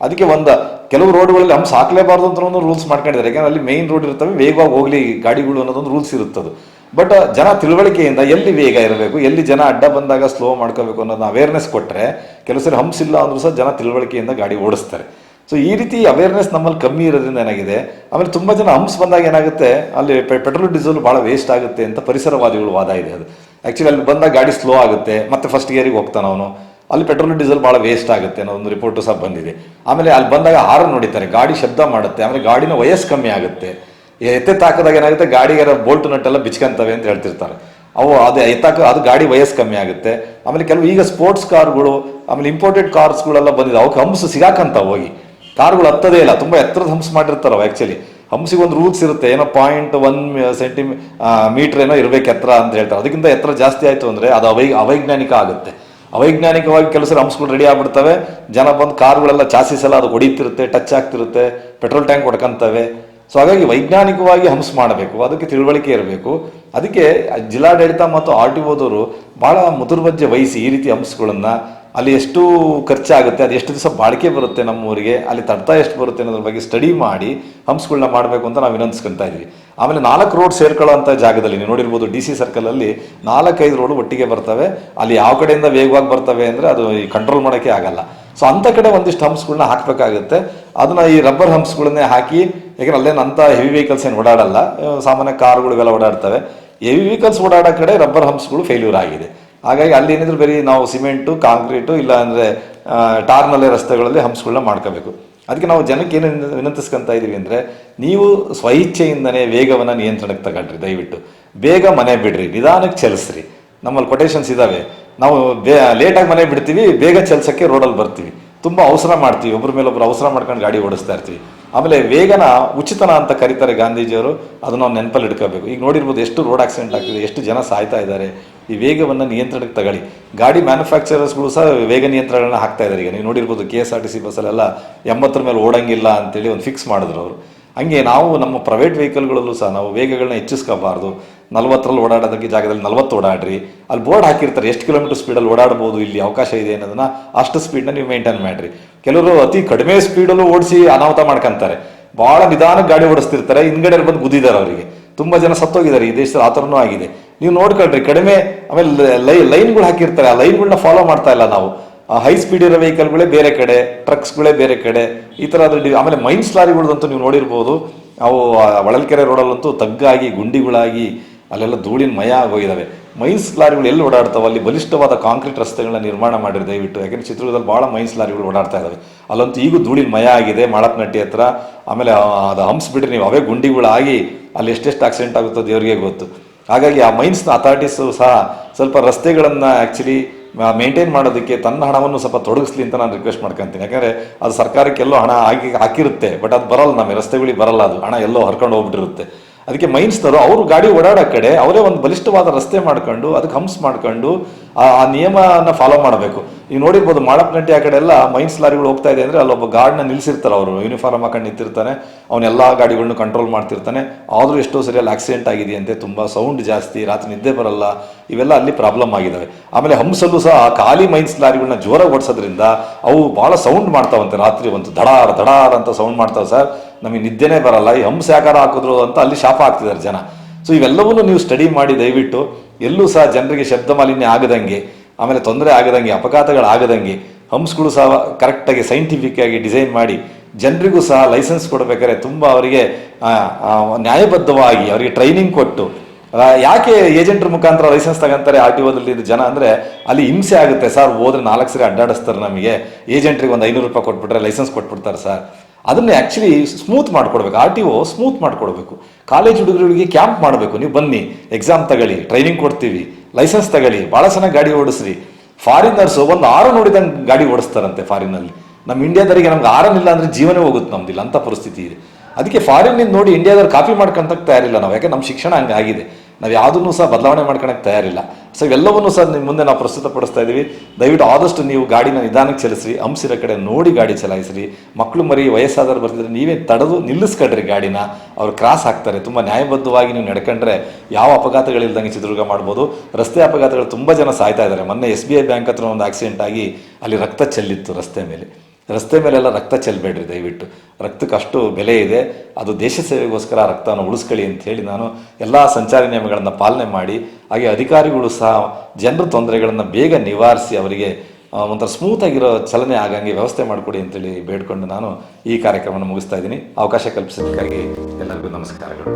ಅದಕ್ಕೆ ಒಂದು, ಕೆಲವು ರೋಡ್ಗಳಲ್ಲಿ ಹಂಪ್ಸ್ ಹಾಕಲೇಬಾರ್ದು ಅಂತ ಒಂದು ರೂಲ್ಸ್ ಮಾಡ್ಕೊಂಡಿದ್ದಾರೆ, ಯಾಕಂದ್ರೆ ಅಲ್ಲಿ ಮೇನ್ ರೋಡ್ ಇರ್ತವೆ, ವೇಗವಾಗಿ ಹೋಗ್ಲಿ ಗಾಡಿಗಳು ಅನ್ನೋದೊಂದು ರೂಲ್ಸ್ ಇರುತ್ತದು. ಬಟ್ ಜನ ತಿಳುವಳಿಕೆಯಿಂದ ಎಲ್ಲಿ ವೇಗ ಇರಬೇಕು, ಎಲ್ಲಿ ಜನ ಅಡ್ಡ ಬಂದಾಗ ಸ್ಲೋ ಮಾಡ್ಕೋಬೇಕು ಅನ್ನೋದನ್ನ ಅವೇರ್ನೆಸ್ ಕೊಟ್ಟರೆ ಕೆಲವು ಸರಿ ಹಂಪ್ಸ್ ಇಲ್ಲ ಅಂದ್ರೂ ಸಹ ಜನ ತಿಳುವಳಿಕೆಯಿಂದ ಗಾಡಿ ಓಡಿಸ್ತಾರೆ. ಸೊ ಈ ರೀತಿ ಅವೇರ್ನೆಸ್ ನಮ್ಮಲ್ಲಿ ಕಮ್ಮಿ ಇರೋದ್ರಿಂದ ಏನಾಗಿದೆ? ಆಮೇಲೆ ತುಂಬ ಜನ ಹಂಪ್ಸ್ ಬಂದಾಗ ಏನಾಗುತ್ತೆ? ಅಲ್ಲಿ ಪೆಟ್ರೋಲ್ ಡೀಸೆಲ್ ಭಾಳ ವೇಸ್ಟ್ ಆಗುತ್ತೆ ಅಂತ ಪರಿಸರವಾದಿಗಳು ವಾದ ಇದೆ ಅದು. ಆ್ಯಕ್ಚುಲಿ ಅಲ್ಲಿ ಬಂದಾಗ ಗಾಡಿ ಸ್ಲೋ ಆಗುತ್ತೆ, ಮತ್ತೆ ಫಸ್ಟ್ ಇಯರಿಗೆ ಹೋಗ್ತಾನೆ ಅವನು. ಅಲ್ಲಿ ಪೆಟ್ರೋಲ್ ಡೀಸೆಲ್ ಭಾಳ ವೇಸ್ಟ್ ಆಗುತ್ತೆ ಅನ್ನೋ ಒಂದು ರಿಪೋರ್ಟು ಸಹ ಬಂದಿದೆ. ಆಮೇಲೆ ಅಲ್ಲಿ ಬಂದಾಗ ಹಾರನ್ ನೋಡಿತಾರೆ ಗಾಡಿ ಶಬ್ದ ಮಾಡುತ್ತೆ, ಆಮೇಲೆ ಗಾಡಿನ ವಯಸ್ಸು ಕಮ್ಮಿ ಆಗುತ್ತೆ. ಎತ್ತೆ ತಾಕದಾಗ ಏನಾಗುತ್ತೆ? ಗಾಡಿಗೆ ಬೋಲ್ಟ್ ನಟ್ಟೆಲ್ಲ ಬಿಚ್ಕೊಂತವೆ ಅಂತ ಹೇಳ್ತಿರ್ತಾರೆ. ಅವು ಅದು ಎತ್ತಾಕ, ಅದು ಗಾಡಿ ವಯಸ್ಸು ಕಮ್ಮಿ ಆಗುತ್ತೆ. ಆಮೇಲೆ ಕೆಲವು ಈಗ ಸ್ಪೋರ್ಟ್ಸ್ ಕಾರ್ಗಳು ಆಮೇಲೆ ಇಂಪೋರ್ಟೆಡ್ ಕಾರ್ಸ್ಗಳೆಲ್ಲ ಬಂದಿದೆ, ಅವಕ್ಕೆ ಹಂಪ್ಸ್ ಸಿಗಾಕಂತ ಹೋಗಿ. ಕಾರ್ಗಳು ಹತ್ತದೇ ಇಲ್ಲ, ತುಂಬ ಎತ್ತರದ ಹಂಪ್ಸ್ ಮಾಡಿರ್ತಾರವ ಆ್ಯಕ್ಚುಲಿ ಹಂಸಿಗೆ ಒಂದು ರೂಲ್ಸ್ ಇರುತ್ತೆ, ಏನೋ ಪಾಯಿಂಟ್ ಒನ್ ಸೆಂಟಿಮೀ ಮೀಟ್ರ್ ಏನೋ ಇರಬೇಕು ಎತ್ತರ ಅಂತ ಹೇಳ್ತಾರೆ. ಅದಕ್ಕಿಂತ ಎತ್ತರ ಜಾಸ್ತಿ ಆಯಿತು ಅಂದರೆ ಅದು ಅವೈ ಅವೈಜ್ಞಾನಿಕ ಆಗುತ್ತೆ. ಅವೈಜ್ಞಾನಿಕವಾಗಿ ಕೆಲಸ ಹಂಸಗಳು ರೆಡಿ ಆಗ್ಬಿಡ್ತವೆ, ಜನ ಬಂದು ಕಾರ್ಗಳೆಲ್ಲ ಚಾಸಿಸ್ ಎಲ್ಲ ಅದು ಹೊಡಿತಿರುತ್ತೆ ಟಚ್ ಆಗ್ತಿರುತ್ತೆ ಪೆಟ್ರೋಲ್ ಟ್ಯಾಂಕ್ ಹೊಡ್ಕೊಂತವೆ. ಸೊ ಹಾಗಾಗಿ ವೈಜ್ಞಾನಿಕವಾಗಿ ಹಂಸ ಮಾಡಬೇಕು, ಅದಕ್ಕೆ ತಿಳುವಳಿಕೆ ಇರಬೇಕು. ಅದಕ್ಕೆ ಜಿಲ್ಲಾಡಳಿತ ಮತ್ತು ಆರ್ ಟಿ ಓದವರು ಭಾಳ ಮುತುರ್ವಜ್ಜೆ ವಹಿಸಿ ಈ ರೀತಿ ಹಂಸ್ಗಳನ್ನು ಅಲ್ಲಿ ಎಷ್ಟು ಖರ್ಚಾಗುತ್ತೆ ಅದು ಎಷ್ಟು ದಿವಸ ಬಾಳಿಕೆ ಬರುತ್ತೆ ನಮ್ಮೂರಿಗೆ, ಅಲ್ಲಿ ತಡ್ತಾ ಎಷ್ಟು ಬರುತ್ತೆ ಅನ್ನೋದ್ರ ಬಗ್ಗೆ ಸ್ಟಡಿ ಮಾಡಿ ಹಂಪ್ಸ್ಗಳನ್ನ ಮಾಡಬೇಕು ಅಂತ ನಾವು ವಿನಂತಿಸ್ಕೊಂತ ಇದ್ವಿ. ಆಮೇಲೆ ನಾಲ್ಕು ರೋಡ್ ಸೇರ್ಕೊಳ್ಳೋಂಥ ಜಾಗದಲ್ಲಿ, ನೀವು ನೋಡಿರ್ಬೋದು ಡಿ ಸಿ ಸರ್ಕಲಲ್ಲಿ ನಾಲ್ಕೈದು ರೋಡ್ ಒಟ್ಟಿಗೆ ಬರ್ತವೆ, ಅಲ್ಲಿ ಯಾವ ಕಡೆಯಿಂದ ವೇಗವಾಗಿ ಬರ್ತವೆ ಅಂದರೆ ಅದು ಈ ಕಂಟ್ರೋಲ್ ಮಾಡೋಕ್ಕೆ ಆಗಲ್ಲ. ಸೊ ಅಂಥ ಕಡೆ ಒಂದಿಷ್ಟು ಹಂಪ್ಸ್ಗಳನ್ನ ಹಾಕಬೇಕಾಗುತ್ತೆ. ಅದನ್ನ ಈ ರಬ್ಬರ್ ಹಂಪ್ಸ್ಗಳನ್ನೇ ಹಾಕಿ, ಯಾಕಂದ್ರೆ ಅಲ್ಲೇನು ಅಂಥ ಹೆವಿ ವೆಹಿಕಲ್ಸ್ ಏನು ಓಡಾಡಲ್ಲ, ಸಾಮಾನ್ಯ ಕಾರ್ಗಳಿಗೆಲ್ಲ ಓಡಾಡ್ತವೆ. ಹೆವಿ ವೆಹಿಕಲ್ಸ್ ಓಡಾಡೋ ಕಡೆ ರಬ್ಬರ್ ಹಂಪ್ಸ್ಗಳು ಫೇಲ್ಯೂರ್ ಆಗಿದೆ. ಹಾಗಾಗಿ ಅಲ್ಲಿ ಏನಿದ್ರು ಬರೀ ನಾವು ಸಿಮೆಂಟು, ಕಾಂಕ್ರೀಟು, ಇಲ್ಲ ಅಂದರೆ ಟಾರ್ನಲ್ಲಿ ರಸ್ತೆಗಳಲ್ಲಿ ಹಂಪ್ಸ್ಗಳನ್ನ ಮಾಡ್ಕೋಬೇಕು. ಅದಕ್ಕೆ ನಾವು ಜನಕ್ಕೆ ಏನು ವಿನಂತಿಸ್ಕೊತಾ ಇದ್ದೀವಿ ಅಂದರೆ, ನೀವು ಸ್ವಇಚ್ಛೆಯಿಂದನೇ ವೇಗವನ್ನು ನಿಯಂತ್ರಣಕ್ಕೆ ತಗೊಂಡ್ರಿ, ದಯವಿಟ್ಟು. ಬೇಗ ಮನೆ ಬಿಡ್ರಿ, ನಿಧಾನಕ್ಕೆ ಚಲಿಸ್ರಿ. ನಮ್ಮಲ್ಲಿ ಕೊಟೇಶನ್ಸ್ ಇದ್ದಾವೆ ನಾವು ಬೇ ಲೇಟಾಗಿ ಮನೆ ಬಿಡ್ತೀವಿ, ಬೇಗ ಚಲಿಸೋಕ್ಕೆ ರೋಡಲ್ಲಿ ಬರ್ತೀವಿ. ತುಂಬ ಅವಸರ ಮಾಡ್ತೀವಿ ಒಬ್ಬರ ಮೇಲೆ ಒಬ್ಬರು ಅವಸರ ಮಾಡ್ಕೊಂಡು ಗಾಡಿ ಓಡಿಸ್ತಾ ಇರ್ತೀವಿ. ಆಮೇಲೆ ವೇಗನ ಉಚಿತನ ಅಂತ ಕರೀತಾರೆ ಗಾಂಧೀಜಿಯವರು, ಅದನ್ನ ನಾವು ನೆನಪಲ್ಲಿ ಇಟ್ಕೋಬೇಕು. ಈಗ ನೋಡಿರ್ಬೋದು ಎಷ್ಟು ರೋಡ್ ಆಕ್ಸಿಡೆಂಟ್ ಆಗ್ತಿದೆ, ಎಷ್ಟು ಜನ ಸಾಯ್ತಾ ಇದ್ದಾರೆ ಈ ವೇಗವನ್ನು ನಿಯಂತ್ರಣಕ್ಕೆ ತಗೊಳ್ಳಿ. ಗಾಡಿ ಮ್ಯಾನುಫ್ಯಾಕ್ಚರರ್ಸ್ಗಳು ಸಹ ವೇಗ ನಿಯಂತ್ರಣಗಳನ್ನ ಹಾಕ್ತಾ ಇದ್ದಾರೆ ಈಗ ನೀವು ನೋಡಿರ್ಬೋದು K S R T C ಬಸ್ಸಲ್ಲೆಲ್ಲ ಎಂಬತ್ತರ ಮೇಲೆ ಓಡಂಗಿಲ್ಲ ಅಂತೇಳಿ ಒಂದು ಫಿಕ್ಸ್ ಮಾಡಿದ್ರು ಅವರು. ಹಂಗೆ ನಾವು ನಮ್ಮ ಪ್ರೈವೇಟ್ ವೆಹಿಕಲ್ಗಳಲ್ಲೂ ಸಹ ನಾವು ವೇಗಗಳನ್ನ ಹೆಚ್ಚಿಸ್ಕೋಬಾರ್ದು. ನಲ್ವತ್ತರಲ್ಲಿ ಓಡಾಡೋದಕ್ಕೆ ಜಾಗದಲ್ಲಿ ನಲ್ವತ್ತು ಓಡಾಡ್ರಿ. ಅಲ್ಲಿ ಬೋರ್ಡ್ ಹಾಕಿರ್ತಾರೆ ಎಷ್ಟು ಕಿಲೋಮೀಟರ್ ಸ್ಪೀಡಲ್ಲಿ ಓಡಾಡ್ಬೋದು, ಇಲ್ಲಿ ಅವಕಾಶ ಇದೆ ಅನ್ನೋದನ್ನ ಅಷ್ಟು ಸ್ಪೀಡ್ನ ನೀವು ಮೇಂಟೈನ್ ಮಾಡಿರಿ. ಕೆಲವರು ಅತಿ ಕಡಿಮೆ ಸ್ಪೀಡಲ್ಲೂ ಓಡಿಸಿ ಅನಾಹುತ ಮಾಡ್ಕೊಂತಾರೆ. ಭಾಳ ನಿಧಾನಕ್ಕೆ ಗಾಡಿ ಓಡಿಸ್ತಿರ್ತಾರೆ. ಹಿಂದ್ಗಡೆ ಬಂದು ಗುದ್ದಿದ್ದಾರೆ ಅವರಿಗೆ. ತುಂಬ ಜನ ಸತ್ತೋಗಿದ್ದಾರೆ. ಈ ದೇಶದಲ್ಲಿ ಆ ಥರನೂ ಆಗಿದೆ. ನೀವು ನೋಡ್ಕೊಳ್ರಿ, ಕಡಿಮೆ, ಆಮೇಲೆ ಲೈ ಲೈನ್ಗಳು ಹಾಕಿರ್ತಾರೆ, ಆ ಲೈನ್ಗಳನ್ನ ಫಾಲೋ ಮಾಡ್ತಾ ಇಲ್ಲ ನಾವು. ಹೈ ಸ್ಪೀಡ್ ಇರೋ ವೆಹಿಕಲ್ಗಳೇ ಬೇರೆ ಕಡೆ ಟ್ರಕ್ಸ್ಗಳೇ ಬೇರೆ ಕಡೆ, ಈ ಥರ ಆಮೇಲೆ ಮೈನ್ಸ್ ಲಾರಿಗಳದಂತೂ ನೀವು ನೋಡಿರ್ಬೋದು. ಅವು ಹೊಳಲ್ಕೆರೆ ರೋಡಲ್ಲಂತೂ ತಗ್ಗಾಗಿ, ಗುಂಡಿಗಳಾಗಿ, ಅಲ್ಲೆಲ್ಲ ಧೂಳಿನ ಮಯ ಆಗೋಗಿದ್ದಾವೆ ಮೈನ್ಸ್ ಲಾರಿಗಳು ಎಲ್ಲಿ ಓಡಾಡ್ತಾವೆ, ಅಲ್ಲಿ ಬಲಿಷ್ಠವಾದ ಕಾಂಕ್ರೀಟ್ ರಸ್ತೆಗಳನ್ನ ನಿರ್ಮಾಣ ಮಾಡಿರಿ ದಯವಿಟ್ಟು, ಯಾಕೆಂದ್ರೆ ಚಿತ್ರದುರ್ಗದಲ್ಲಿ ಭಾಳ ಮೈನ್ಸ್ ಲಾರಿಗಳು ಓಡಾಡ್ತಾ ಇದ್ದಾವೆ ಅಲ್ಲಂತೂ ಈಗೂ ಧೂಳಿನ ಮಯ ಆಗಿದೆ ಮಾಳಪ್ನಟ್ಟಿ ಹತ್ರ. ಆಮೇಲೆ ಅದು ಹಂಪ್ಸ್ ಬಿಡ್ರಿ ನೀವು ಅವೇ ಗುಂಡಿಗಳಾಗಿ, ಅಲ್ಲಿ ಎಷ್ಟೆಷ್ಟು ಆಕ್ಸಿಡೆಂಟ್ ಆಗುತ್ತೋ ದೇವರಿಗೆ ಗೊತ್ತು. ಹಾಗಾಗಿ ಆ ಮೈನ್ಸ್ನ ಅಥಾರಿಟೀಸು ಸಹ ಸ್ವಲ್ಪ ರಸ್ತೆಗಳನ್ನು ಆ್ಯಕ್ಚುಲಿ ಮೇಂಟೈನ್ ಮಾಡೋದಕ್ಕೆ ತನ್ನ ಹಣವನ್ನು ಸ್ವಲ್ಪ ತೊಡಗಿಸ್ಲಿ ಅಂತ ನಾನು ರಿಕ್ವೆಸ್ಟ್ ಮಾಡ್ಕೊಂತೀನಿ. ಯಾಕಂದರೆ ಅದು ಸರ್ಕಾರಕ್ಕೆ ಎಲ್ಲೋ ಹಣ ಹಾಕಿ ಹಾಕಿರುತ್ತೆ ಬಟ್ ಅದು ಬರಲ್ಲ ನಮಗೆ. ರಸ್ತೆಗಳಿಗೆ ಬರಲ್ಲ ಅದು. ಹಣ ಎಲ್ಲೋ ಹರ್ಕೊಂಡು ಹೋಗ್ಬಿಟ್ಟಿರುತ್ತೆ. ಅದಕ್ಕೆ ಮೈನ್ಸ್ನವರು ಅವರು ಗಾಡಿ ಓಡಾಡೋ ಕಡೆ ಅವರೇ ಒಂದು ಬಲಿಷ್ಠವಾದ ರಸ್ತೆ ಮಾಡ್ಕೊಂಡು, ಅದಕ್ಕೆ ಹಂಪ್ಸ್ ಮಾಡ್ಕೊಂಡು, ಆ ನಿಯಮನ ಫಾಲೋ ಮಾಡಬೇಕು. ನೀವು ನೋಡಿರ್ಬೋದು ಮಾಳಪ್ನಟ್ಟಿ ಆ ಕಡೆ ಎಲ್ಲ ಮೈನ್ಸ್ ಲಾರಿಗಳು ಹೋಗ್ತಾ ಇದೆ ಅಂದರೆ ಅಲ್ಲೊಬ್ಬ ಗಾರ್ಡ್ನ ನಿಲ್ಲಿಸಿರ್ತಾರೆ ಅವರು. ಯೂನಿಫಾರ್ಮ್ ಹಾಕೊಂಡು ನಿಂತಿರ್ತಾನೆ. ಅವನ್ನೆಲ್ಲ ಗಾಡಿಗಳನ್ನು ಕಂಟ್ರೋಲ್ ಮಾಡ್ತಿರ್ತಾನೆ. ಆದರೂ ಎಷ್ಟೋ ಸರಿ ಅಲ್ಲಿ ಆಕ್ಸಿಡೆಂಟ್ ಆಗಿದೆಯಂತೆ. ತುಂಬ ಸೌಂಡ್ ಜಾಸ್ತಿ, ರಾತ್ರಿ ನಿದ್ದೆ ಬರಲ್ಲ. ಇವೆಲ್ಲ ಅಲ್ಲಿ ಪ್ರಾಬ್ಲಮ್ ಆಗಿದ್ದಾವೆ ಆಮೇಲೆ ಹಂಸಲ್ಲೂ ಸಹ ಖಾಲಿ ಮೈನ್ಸ್ ಲಾರಿಗಳನ್ನ ಜೋರಾಗಿ ಓಡಿಸೋದ್ರಿಂದ ಅವು ಭಾಳ ಸೌಂಡ್ ಮಾಡ್ತಾವಂತೆ ರಾತ್ರಿ ಒಂದು. ದಡಾರ್ ದಡಾರ್ ಅಂತ ಸೌಂಡ್ ಮಾಡ್ತಾವೆ ಸರ್. ನಮಗೆ ನಿದ್ದೆನೇ ಬರಲ್ಲ. ಈ ಹಂಸ ಯಾಕಾರ ಹಾಕಿದ್ರು ಅಂತ ಅಲ್ಲಿ ಶಾಪ ಹಾಕ್ತಿದ್ದಾರೆ ಜನ. ಸೊ ಇವೆಲ್ಲವನ್ನೂ ನೀವು ಸ್ಟಡಿ ಮಾಡಿ ದಯವಿಟ್ಟು ಎಲ್ಲೂ ಸಹ ಜನರಿಗೆ ಶಬ್ದ ಮಾಲಿನ್ಯ ಆಗದಂಗೆ ಆಮೇಲೆ ತೊಂದರೆ ಆಗದಂಗೆ ಅಪಘಾತಗಳಾಗದಂಗೆ ಹಂಪ್ಸ್ಗಳು ಸಹ ಕರೆಕ್ಟಾಗಿ ಸೈಂಟಿಫಿಕ್ ಆಗಿ ಡಿಸೈನ್ ಮಾಡಿ, ಜನರಿಗೂ ಸಹ ಲೈಸೆನ್ಸ್ ಕೊಡಬೇಕಾದ್ರೆ ತುಂಬ ಅವರಿಗೆ ನ್ಯಾಯಬದ್ಧವಾಗಿ ಅವರಿಗೆ ಟ್ರೈನಿಂಗ್ ಕೊಟ್ಟು ಯಾಕೆ ಏಜೆಂಟ್ರ ಮುಖಾಂತರ ಲೈಸೆನ್ಸ್ ತಗೊಂತಾರೆ ಆರ್ ಟಿ ಓದಲ್ಲಿ ಜನ ಅಂದರೆ, ಅಲ್ಲಿ ಹಿಂಸೆ ಆಗುತ್ತೆ. ಸರ್, ಹೋದ್ರೆ ನಾಲ್ಕು ಸರಿ ಅಡ್ಡಾಡಿಸ್ತಾರೆ ನಮಗೆ. ಏಜೆಂಟ್ರಿಗೆ ಒಂದು ಐನೂರು ರೂಪಾಯಿ ಕೊಟ್ಬಿಟ್ರೆ ಲೈಸೆನ್ಸ್ ಕೊಟ್ಬಿಡ್ತಾರೆ ಸರ್. ಅದನ್ನ ಆ್ಯಕ್ಚುಲಿ ಸ್ಮೂತ್ ಮಾಡಿಕೊಡ್ಬೇಕು. ಆರ್ ಟಿ ಒ ಸ್ಮೂತ್ ಮಾಡಿಕೊಡ್ಬೇಕು. ಕಾಲೇಜ್ ಹುಡುಗರಿಗೆ ಕ್ಯಾಂಪ್ ಮಾಡಬೇಕು. ನೀವು ಬನ್ನಿ ಎಕ್ಸಾಮ್ ತಗೊಳ್ಳಿ ಟ್ರೈನಿಂಗ್ ಕೊಡ್ತೀವಿ ಲೈಸೆನ್ಸ್ ತಗೊಳ್ಳಿ, ಭಾಳ ಚೆನ್ನಾಗಿ ಗಾಡಿ ಓಡಿಸ್ರಿ. ಫಾರಿನರ್ಸು ಒಂದು ಆರು ನೋಡಿದಂಗೆ ಗಾಡಿ ಓಡಿಸ್ತಾರಂತೆ ಫಾರಿನಲ್ಲಿ ನಮ್ಮ ಇಂಡಿಯಾದವರಿಗೆ ನಮ್ಗೆ ಇಲ್ಲ ಅಂದರೆ ಜೀವನೇ ಹೋಗುತ್ತೆ ನಮ್ದಿಲ್ಲ, ಅಂತ ಪರಿಸ್ಥಿತಿ ಇದೆ. ಅದಕ್ಕೆ ಫಾರಿನ್ನಿಂದ ನೋಡಿ ಇಂಡಿಯಾದವ್ರು ಕಾಪಿ ಮಾಡ್ಕೊಂತ ತಯಾರಿಲ್ಲ ನಾವು. ಯಾಕೆ ನಮ್ಮ ಶಿಕ್ಷಣ ಹಂಗೆ ಆಗಿದೆ. ನಾವು ಯಾವುದನ್ನು ಸಹ ಬದಲಾವಣೆ ಮಾಡ್ಕೊಳಕ್ಕೆ ತಯಾರಿಲ್ಲ. ಸೊ ಇವೆಲ್ಲವನ್ನೂ ಸಹ ನಿಮ್ಮ ಮುಂದೆ ನಾವು ಪ್ರಸ್ತುತಪಡಿಸ್ತಾ ಇದ್ದೀವಿ ದಯವಿಟ್ಟು ಆದಷ್ಟು ನೀವು ಗಾಡಿನ ನಿಧಾನಕ್ಕೆ ಚಲಿಸ್ರಿ ಹಂಸಿರೋ ಕಡೆ ನೋಡಿ ಗಾಡಿ ಚಲಾಯಿಸ್ರಿ. ಮಕ್ಕಳು ಮರಿ ವಯಸ್ಸಾದವ್ರು ಬರ್ತಿದ್ರೆ ನೀವೇ ತಡೆದು ನಿಲ್ಲಿಸ್ಕೊಡ್ರಿ ಗಾಡಿನ. ಅವ್ರು ಕ್ರಾಸ್ ಹಾಕ್ತಾರೆ ತುಂಬ ನ್ಯಾಯಬದ್ಧವಾಗಿ ನೀವು ನಡ್ಕೊಂಡ್ರೆ ಯಾವ ಅಪಘಾತಗಳಿಲ್ದಂಗೆ ಚಿತ್ರದುರ್ಗ ಮಾಡ್ಬೋದು. ರಸ್ತೆ ಅಪಘಾತಗಳು ತುಂಬ ಜನ ಸಾಯ್ತಾ ಇದ್ದಾರೆ. ಮೊನ್ನೆ ಎಸ್ ಬಿ ಐ ಬ್ಯಾಂಕ್ ಹತ್ರ ಒಂದು ಆಕ್ಸಿಡೆಂಟ್ ಆಗಿ ಅಲ್ಲಿ ರಕ್ತ ಚೆಲ್ಲಿತ್ತು ರಸ್ತೆ ಮೇಲೆ. ರಸ್ತೆ ಮೇಲೆಲ್ಲ ರಕ್ತ ಚೆಲ್ಲಬೇಡ್ರಿ ದಯವಿಟ್ಟು. ರಕ್ತಕ್ಕೆ ಅಷ್ಟು ಬೆಲೆ ಇದೆ. ಅದು ದೇಶ ಸೇವೆಗೋಸ್ಕರ ರಕ್ತವನ್ನು ಉಳಿಸ್ಕೊಳ್ಳಿ ಅಂತ ಹೇಳಿ ನಾನು ಎಲ್ಲ ಸಂಚಾರಿ ನಿಯಮಗಳನ್ನು ಪಾಲನೆ ಮಾಡಿ, ಹಾಗೆ ಅಧಿಕಾರಿಗಳು ಸಹ ಜನರ ತೊಂದರೆಗಳನ್ನು ಬೇಗ ನಿವಾರಿಸಿ ಅವರಿಗೆ ಒಂಥರ ಸ್ಮೂತ್ ಆಗಿರೋ ಚಲನೆ ಆಗಂಗೆ ವ್ಯವಸ್ಥೆ ಮಾಡಿಕೊಡಿ ಅಂತೇಳಿ ಬೇಡ್ಕೊಂಡು ನಾನು ಈ ಕಾರ್ಯಕ್ರಮವನ್ನು ಮುಗಿಸ್ತಾ ಇದ್ದೀನಿ. ಅವಕಾಶ ಕಲ್ಪಿಸೋದಕ್ಕಾಗಿ ಎಲ್ಲರಿಗೂ ನಮಸ್ಕಾರಗಳು.